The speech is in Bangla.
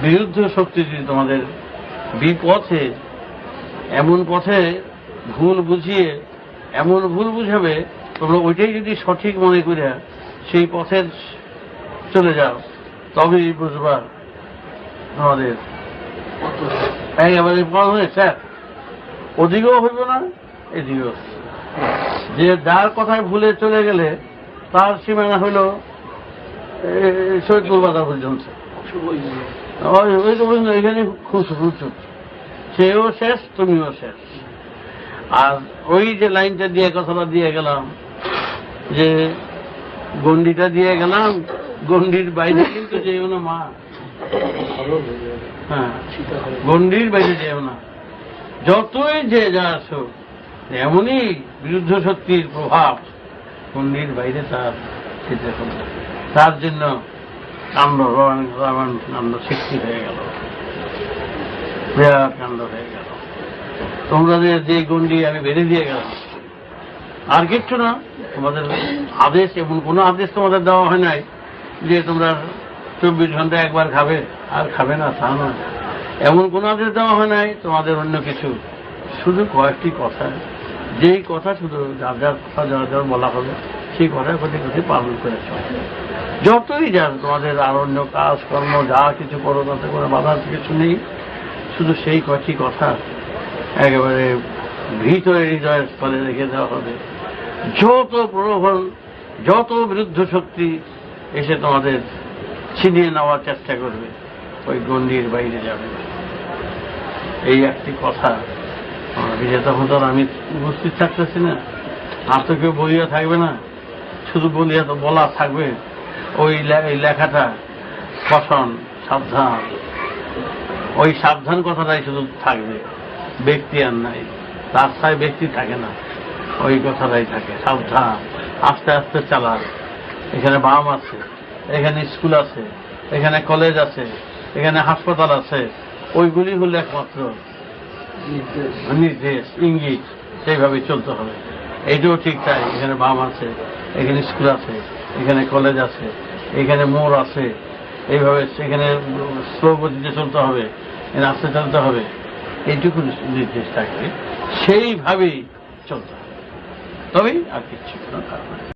বিরুদ্ধ শক্তি যদি তোমাদের বিপথে, এমন পথে ভুল বুঝিয়ে, এমন ভুল বুঝাবে, তোমরা ওইটাই যদি সঠিক মনে করে সেই পথে চলে যাও, তবেই বুঝবা হয়ে স্যার? ওদিকেও হইব না, এদিকেও? যে যার কথায় ভুলে চলে গেলে তার সীমানা হইল সৈয়দপুর বাজার পর্যন্ত। ওই ওই সেও শেষ, তুমিও শেষ। আর ওই যে লাইনটা দিয়ে, কথাটা দিয়ে গেলাম, যে গন্ডিটা দিয়ে গেলাম গন্ডির বাইরে কিন্তু যেও না, মা। হ্যাঁ গন্ডির বাইরে যেও না। যতই যে যা আসুক, এমনই বিরুদ্ধ শক্তির প্রভাব গন্ডির বাইরে তার তার জন্য কাণ্ড রাবণ কাণ্ড সৃষ্টি হয়ে গেল। বিরাট কাণ্ড হয়ে গেল। তোমরা যে গন্ডি আমি বেঁধে দিয়ে গেলাম, আর কিচ্ছু না। তোমাদের আদেশ এমন কোনো আদেশ তোমাদের দেওয়া হয় নাই যে তোমরা চব্বিশ ঘণ্টা একবার খাবে আর খাবে না, তা না এমন কোনো আদেশ দেওয়া হয় নাই, তোমাদের অন্য কিছু। শুধু কয়েকটি কথা। যেই কথা শুধু যার যার কথা, যার যার বলা হবে। সেই কথা প্রতি প্রতি পালন করে চলে। যতই যান, তোমাদের আর অন্য কাজ, কর্ম, যা কিছু করো, তাতে করে বাধা কিছু নেই। শুধু সেই কয়টি কথা, একেবারে ভিতরে হৃদয়ের স্থলে রেখে দেওয়া হবে। যত প্রলোভন যত বিরুদ্ধ শক্তি এসে তোমাদের ছিনিয়ে নেওয়ার চেষ্টা করবে, ওই গণ্ডির বাইরে যাবে। এই একটি কথা যে তখন তো আমি উপস্থিত থাকতেছি না। আর তো কেউ বলিয়া থাকবে না। শুধু বলিয়া তো বলা থাকবে, ওই লেখাটা। কষণ সাবধান। ওই সাবধান কথাটাই শুধু থাকবে। ব্যক্তি আর নাই। রাস্তায় ব্যক্তি থাকে না। ওই কথাটাই থাকে। সাবধান। আস্তে আস্তে চালা এখানে বাম আছে, এখানে স্কুল আছে, এখানে কলেজ আছে, এখানে হাসপাতাল আছে। ওইগুলি হলো একমাত্র নির্দেশ, ইঙ্গিত। সেইভাবে চলতে হবে। এইটাও ঠিক তাই। এখানে বাম আছে। এখানে স্কুল আছে, এখানে কলেজ আছে, এখানে মোড় আছে। এইভাবে সেখানে স্লো গতিতে চলতে হবে রাস্তা চলতে হবে। এইটুকু নির্দেশ থাকবে সেইভাবেই চলতে হবে। তবেই আর কিছু কোনো কারণ।